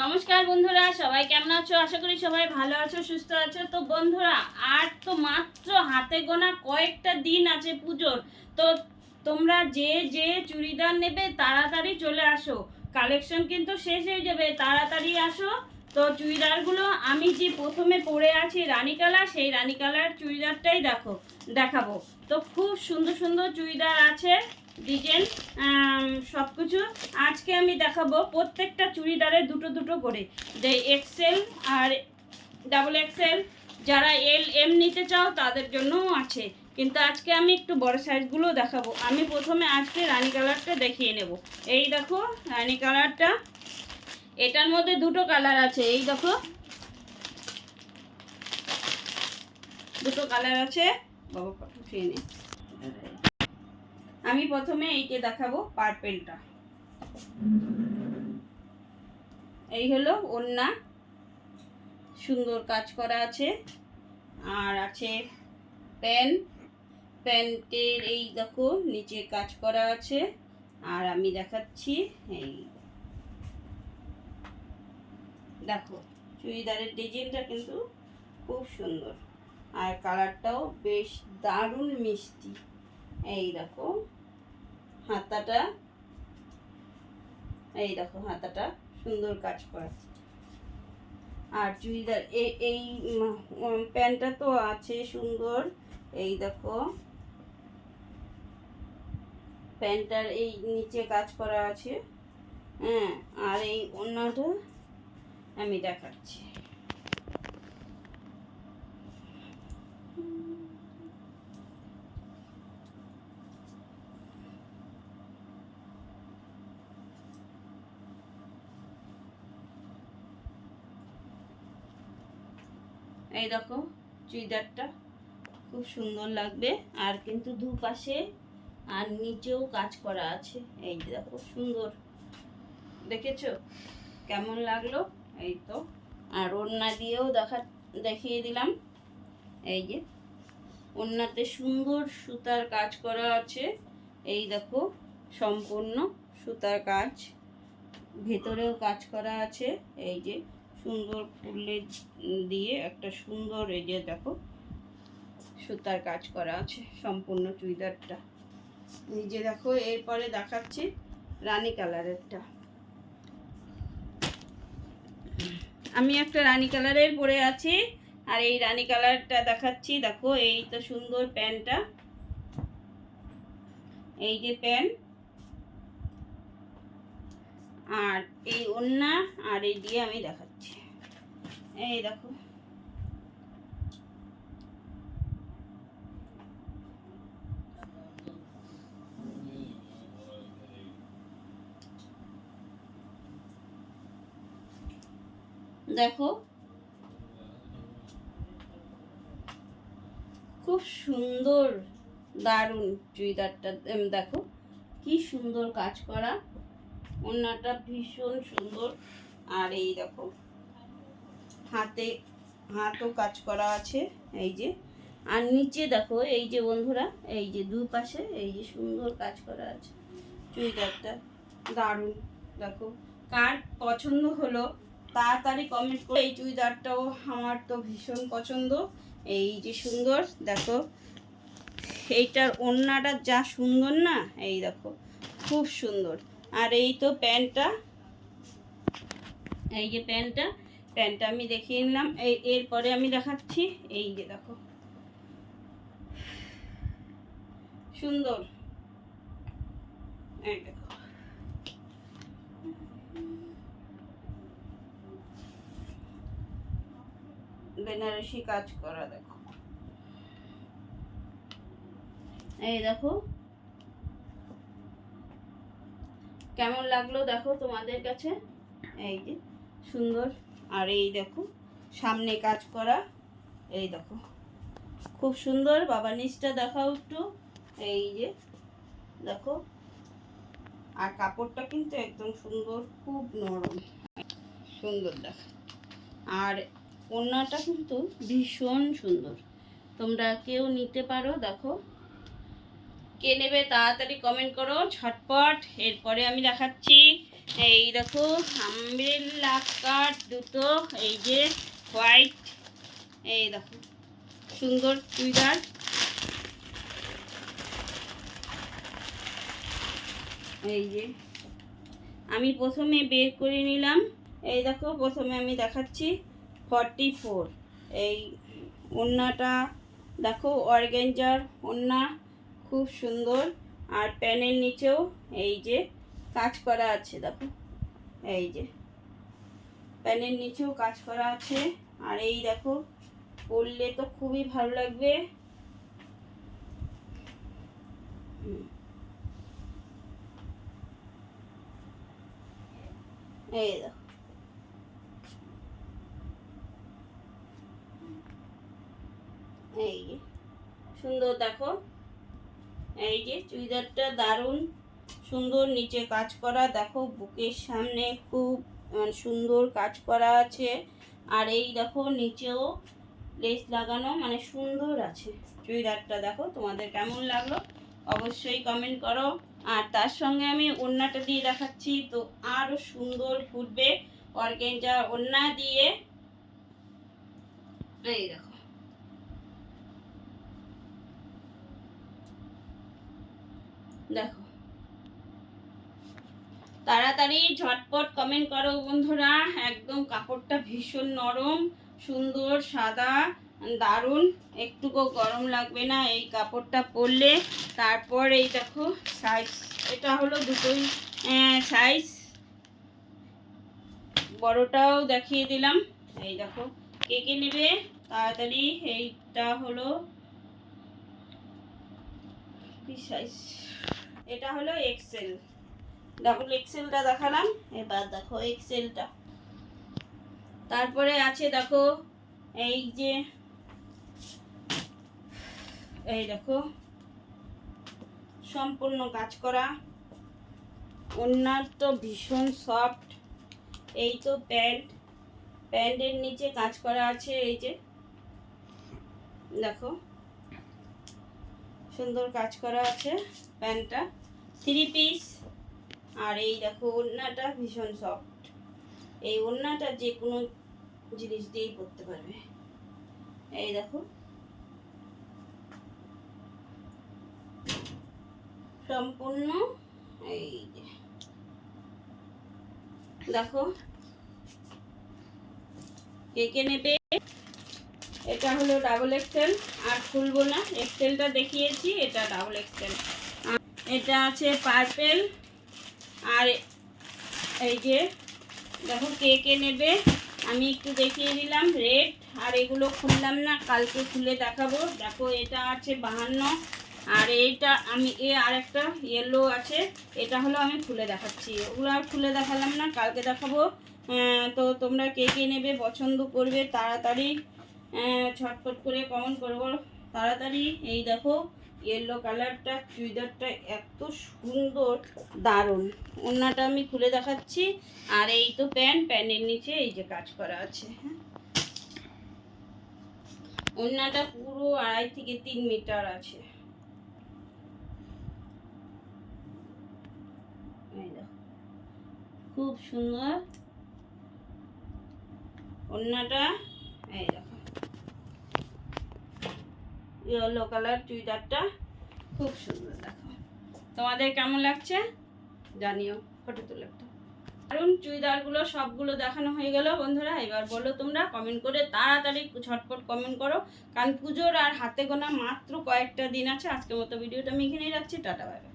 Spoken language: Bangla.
নমস্কার বন্ধুরা, সবাই কেমন আছো? আশা করি সবাই ভালো আছো, সুস্থ আছো। তো বন্ধুরা, আর তো মাত্র হাতে গোনা কয়েকটা দিন আছে পুজোর। তো তোমরা যে যে চুড়িদার নেবে, তাড়াতাড়ি চলে আসো। কালেকশন কিন্তু শেষ হয়ে যাবে, তাড়াতাড়ি আসো। তো চুড়িদারগুলো আমি যে প্রথমে পরে আছি রানী কালার, সেই রানী কালার চুড়িদারটাই দেখো, দেখাবো। তো খুব সুন্দর সুন্দর চুড়িদার আছে। ডিজাইন সব কিছু আজকে আমি দেখাবো প্রত্যেকটা চুড়িদারে দুটো দুটো করে। যে এক্সেল আর ডাবল এক্সেল যারা এল এম নিতে চাও তাদের জন্যও আছে। কিন্তু আজকে আমি একটু বড় সাইজগুলো দেখাবো। আমি প্রথমে আজকে রানি কালারটা দেখিয়ে নেব। এই দেখো, রানি কালারটা এটার মধ্যে দুটো কালার আছে। এই দেখো। দুটো কালার আছে। বাবা উঠিয়ে নে। আমি প্রথমে এইকে দেখাবো পার্পেলটা এই হলো ওন্না সুন্দর কাজ করা আছে। আর আছে প্যান্ট প্যান্টের এই দেখো, নিচে কাজ করা আছে। আর আমি দেখাচ্ছি এই দেখো, চুড়িদারের ডিজাইনটা কিন্তু খুব সুন্দর। আর কালারটাও বেশ দারুণ মিষ্টি। এই দেখো। হাতাটা, এই দেখো হাতাটা সুন্দর কাজ করা। আর চুড়িদার এই প্যান্টটা তো আছে সুন্দর। এই দেখো, প্যান্টটার এই নিচে কাজ করা আছে। হ্যাঁ আর এই অন্যটা আমি দেখাচ্ছি। এই দেখো, চুড়িদারটা খুব সুন্দর লাগবে। আর কিন্তু দুপাশে আর নিচেও কাজ করা আছে। এই যে দেখো সুন্দর। দেখেছ? কেমন লাগল? এই তো। আর ওড়না দিয়েও দেখা, দেখিয়ে দিলাম। এই যে, ওড়নাতে সুন্দর সুতার কাজ করা আছে। এই দেখো, সম্পূর্ণ সুতার কাজ। ভেতরেও কাজ করা আছে। এই যে সুন্দর ফুলের দিয়ে একটা সুন্দর এই যে দেখো, সুতার কাজ করা আছে সম্পূর্ণ চুড়িদারটা। নিজে দেখো, এরপরে দেখাচ্ছি রানী কালারেরটা। আমি একটা রানী কালারের পরে আছি, আর এই রানী কালারটা দেখাচ্ছি, দেখো, এই তো সুন্দর প্যান্টটা। এই যে প্যান্ট। আর এই ওন্না আর এই দিয়ে আমি দেখাচ্ছি। এই দেখো। দেখো। খুব সুন্দর, দারুণ চুড়িদারটা। দেখো, কি সুন্দর কাজ করা। ওড়নাটা ভীষণ সুন্দর। আর এই দেখো। হাতে, হাতও কাজ করা আছে, এই যে। আর নিচে দেখো, এই যে বন্ধুরা, এই যে দুই পাশে এই যে সুন্দর কাজ করা আছে। চুড়িদারটা দারুণ, দেখো। কার পছন্দ হলো, তাড়াতাড়ি কমেন্ট করে। এই চুড়িদারটাও আমার তো ভীষণ পছন্দ। এই যে সুন্দর, দেখো। এইটার ওড়নাটা যা সুন্দর না, এই দেখো, খুব সুন্দর। আর এই তো প্যান্টটা, এই যে প্যান্টটা প্যান্টটা আমি দেখিয়ে নিলাম। এই, এরপরে আমি দেখাচ্ছি। এই যে দেখো। সুন্দর। বেনারসি কাজ করা দেখো। এই দেখো। কেমন লাগল দেখো তোমাদের কাছে? এই যে, সুন্দর। আর এই দেখো, সামনে কাজ করা, এই দেখো। খুব সুন্দর, বাবা নিচটা দেখাও একটু, এই যে, দেখো। আর কাপড়টা কিন্তু একদম সুন্দর, খুব নরম। সুন্দর দেখো। আর ওড়নাটা কিন্তু ভীষণ সুন্দর। তোমরা কেউ নিতে পারো, দেখো। কে নেবে তাড়াতাড়ি কমেন্ট করো ছটপট এরপরে আমি দেখাচ্ছি। এই দেখো আমব্রেলা কাট দুটো, এই যে হোয়াইট এই দেখো, সুন্দর চুড়িদার। এই যে, আমি প্রথমে বের করে নিলাম। এই দেখো, প্রথমে আমি দেখাচ্ছি ফর্টি ফোর এই ওড়নাটা দেখো, অর্গেঞ্জার ওড়না খুব সুন্দর। আর প্যানের নিচেও এই যে কাজ করা আছে, দেখো। এই যে প্যানের নিচেও কাজ করা আছে। আর এই দেখো পরলে তো খুবই ভালো লাগবে। এই দেখো। এই সুন্দর দেখো। এই যে চুড়িদারটা দারুণ সুন্দর নিচে কাজ করা, দেখো বুকের সামনে খুব সুন্দর কাজ করা আছে। আর এই দেখো নিচেও লেস লাগানো মানে সুন্দর আছে চুড়িদারটা, দেখো তোমাদের কেমন লাগল? অবশ্যই কমেন্ট করো। আর তার সঙ্গে আমি ওড়নাটা দিয়ে দেখাচ্ছি, তো আরও সুন্দর ফুটবে অর্গেঞ্জা ওড়না দিয়ে। এই দেখো। দেখো। তাড়াতাড়ি ঝটপট কমেন্ট করো বন্ধুরা। একদম কাপড়টা ভীষণ নরম, সুন্দর, সাদা, দারুণ। একটুকু গরম লাগবে না এই কাপড়টা পরলে। তারপর এই দেখো সাইজ এটা হলো দুটোই সাইজ বড়টাও দেখিয়ে দিলাম। এই দেখো, কে কে নেবে? তাড়াতাড়ি, এইটা হলো কি সাইজ এটা হলো এক্সেল ডাবল এক্সেলটা দেখালাম। এবার দেখো এক্সেলটা তারপরে আছে দেখো এই যে, এই দেখো, সম্পূর্ণ কাজ করা। ওনার তো ভীষণ সফট। এই তো প্যান্ট। প্যান্টের নিচে কাজ করা আছে এই যে। দেখো। সুন্দর কাজ করা আছে প্যান্টটা। থ্রি পিস আর এই দেখো, ওড়নাটা ভীষণ সফট এই ওড়নাটা যে কোনো জিনিস দিয়েই পরতে পারবে। এই দেখো। সম্পূর্ণ এই দেখো। কে কে নেবে? এটা হলো ডাবল এক্সেল আর খুলবো না। এক্সেলটা দেখিয়েছি, এটা ডাবল এক্সেল এটা আছে পার্পেল আর এই যে, দেখো কে কে নেবে? আমি একটু দেখিয়ে দিলাম রেড আর এগুলো খুললাম না, কালকে খুলে দেখাবো। দেখো, এটা আছে বাহান্ন, আর এইটা আমি, এ আর একটা ইয়েলো আছে, এটা হলো আমি খুলে দেখাচ্ছি। ওগুলো আর খুলে দেখালাম না, কালকে দেখাবো। তো তোমরা কে কে নেবে, পছন্দ করবে, তাড়াতাড়ি ছটফট করে কমেন্ট করব তাড়াতাড়ি, এই দেখো ইয়েলো কালারটা চুড়িদারটা এত সুন্দর, দারুণ। ওড়নাটা আমি খুলে দেখাচ্ছি। আর এই তো প্যান্ট, প্যান্টের নিচে এই যে কাজ করা আছে হ্যাঁ। ওড়নাটা পুরো আড়াই থেকে তিন মিটার আছে। খুব সুন্দর। ওড়নাটা, এই দেখো। ইয়েলো কালার চুড়িদারটা খুব সুন্দর, দেখো। তোমাদের কেমন লাগছে? জানিও, ফটো তুলে কারণ চুড়িদারগুলো সবগুলো দেখানো হয়ে গেল, বন্ধুরা। এবার বলো তোমরা কমেন্ট করে তাড়াতাড়ি ঝটপট কমেন্ট করো। কারণ পুজোর আর হাতে গোনা মাত্র কয়েকটা দিন আছে। আজকের মতো ভিডিওটা আমি এখানেই রাখছি। Tata bye bye.